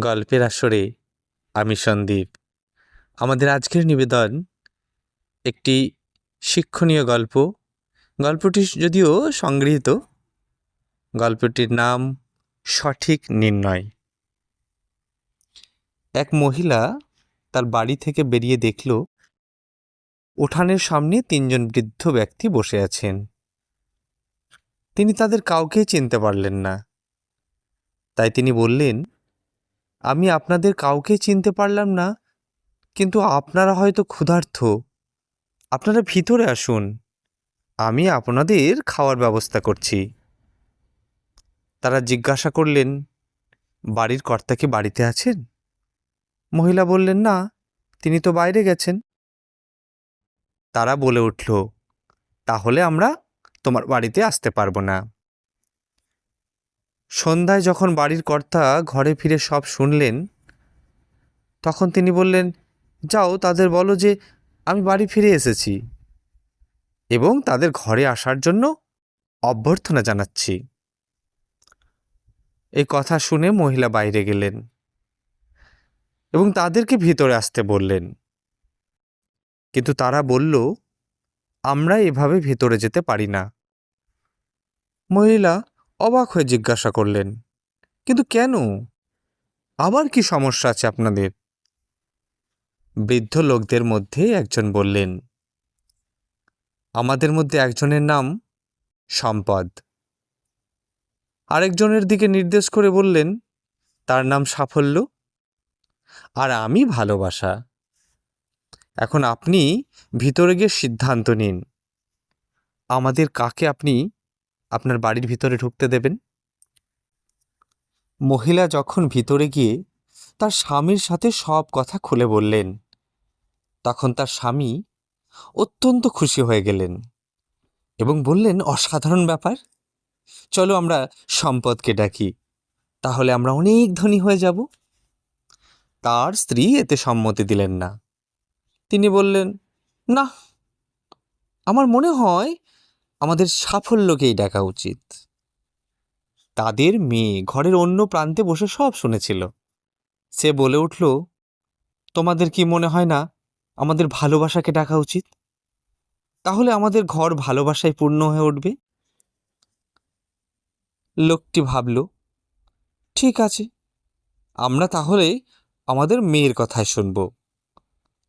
গল্পের আসরে আমি সন্দীপ। আমাদের আজকের নিবেদন একটি শিক্ষণীয় গল্প। গল্পটি যদিও সংগৃহীত, গল্পটির নাম সঠিক নির্ণয়। এক মহিলা তার বাড়ি থেকে বেরিয়ে দেখল, উঠানের সামনে তিনজন বৃদ্ধ ব্যক্তি বসে আছেন। তিনি তাদের কাউকেই চিনতে পারলেন না। তাই তিনি বললেন আমি আপনাদের কাউকে চিনতে পারলাম না, কিন্তু আপনারা হয়তো ক্ষুধার্ত আপনারা ভিতরে আসুন। আমি আপনাদের খাওয়ার ব্যবস্থা করছি। তারা জিজ্ঞাসা করলেন, বাড়ির কর্তা কি বাড়িতে আছেন? মহিলা বললেন, না, তিনি তো বাইরে গেছেন। তারা বলে উঠল, তাহলে আমরা তোমার বাড়িতে আসতে পারব না। সন্ধ্যায় যখন বাড়ির কর্তা ঘরে ফিরে সব শুনলেন, তখন তিনি বললেন, যাও, তাদের বলো যে আমি বাড়ি ফিরে এসেছি এবং তাদের ঘরে আসার জন্য অভ্যর্থনা জানাচ্ছি। এই কথা শুনে মহিলা বাইরে গেলেন এবং তাদেরকে ভিতরে আসতে বললেন। কিন্তু তারা বলল, আমরা এভাবে ভিতরে যেতে পারি না। মহিলা অবাক হয়ে জিজ্ঞাসা করলেন, কিন্তু কেন? আবার কি সমস্যা আছে আপনাদের? বৃদ্ধ লোকদের মধ্যে একজন বললেন, আমাদের মধ্যে একজনের নাম সম্পদ। আরেকজনের দিকে নির্দেশ করে বললেন, তার নাম সাফল্য আর আমি ভালোবাসা। এখন আপনি ভিতরে গিয়ে সিদ্ধান্ত নিন। আমাদের কাকে আপনি আপনার বাড়ির ভিতরে ঢুকতে দেবেন। মহিলা যখন ভিতরে গিয়ে তার স্বামীর সাথে সব কথা খুলে বললেন, তখন তার স্বামী অত্যন্ত খুশি হয়ে গেলেন এবং বললেন, অসাধারণ ব্যাপার। চলো আমরা সম্পদকে ডাকি, তাহলে আমরা অনেক ধনী হয়ে যাব তার স্ত্রী এতে সম্মতি দিলেন না। তিনি বললেন না আমার মনে হয় আমাদের সাফল্যকেই ডাকা উচিত। তাদের মেয়ে ঘরের অন্য প্রান্তে বসে সব শুনেছিল। সে বলে উঠল, তোমাদের কি মনে হয় না আমাদের ভালোবাসাকে ডাকা উচিত? তাহলে আমাদের ঘর ভালোবাসায় পূর্ণ হয়ে উঠবে? লোকটি ভাবল, ঠিক আছে, আমরা তাহলে আমাদের মেয়ের কথায় শুনব।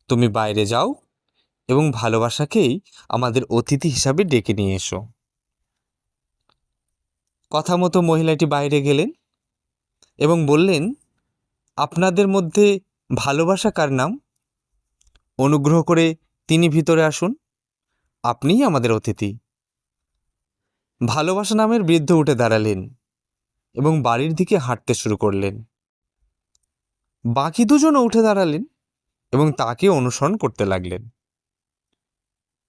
তুমি বাইরে যাও এবং ভালোবাসাকেই আমাদের অতিথি হিসাবে ডেকে নিয়ে এসো। কথা মতো মহিলাটি বাইরে গেলেন এবং বললেন, আপনাদের মধ্যে ভালোবাসা কার নাম? অনুগ্রহ করে তিনি ভিতরে আসুন, আপনিই আমাদের অতিথি। ভালোবাসা নামের বৃদ্ধ উঠে দাঁড়ালেন এবং বাড়ির দিকে হাঁটতে শুরু করলেন। বাকি দুজনও উঠে দাঁড়ালেন এবং তাকে অনুসরণ করতে লাগলেন।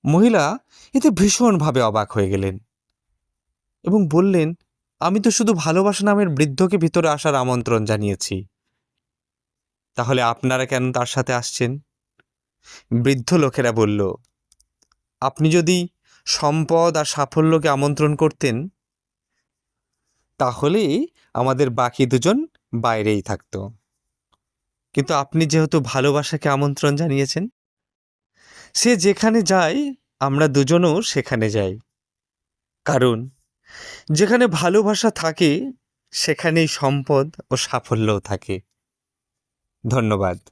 মহিলা এতে ভীষণভাবে অবাক হয়ে গেলেন এবং বললেন, আমি তো শুধু ভালোবাসা নামের বৃদ্ধকে ভিতরে আসার আমন্ত্রণ জানিয়েছি। তাহলে আপনারা কেন তার সাথে আসছেন? বৃদ্ধ লোকেরা বলল, আপনি যদি সম্পদ আর সাফল্যকে আমন্ত্রণ করতেন, তাহলে আমাদের বাকি দুজন বাইরেই থাকতো। কিন্তু আপনি যেহেতু ভালোবাসাকে আমন্ত্রণ জানিয়েছেন সে যেখানে যায় আমরা দুজনও সেখানে যাই। কারণ, যেখানে ভালোবাসা থাকে, সেখানেই সম্পদ ও সাফল্যও থাকে। ধন্যবাদ।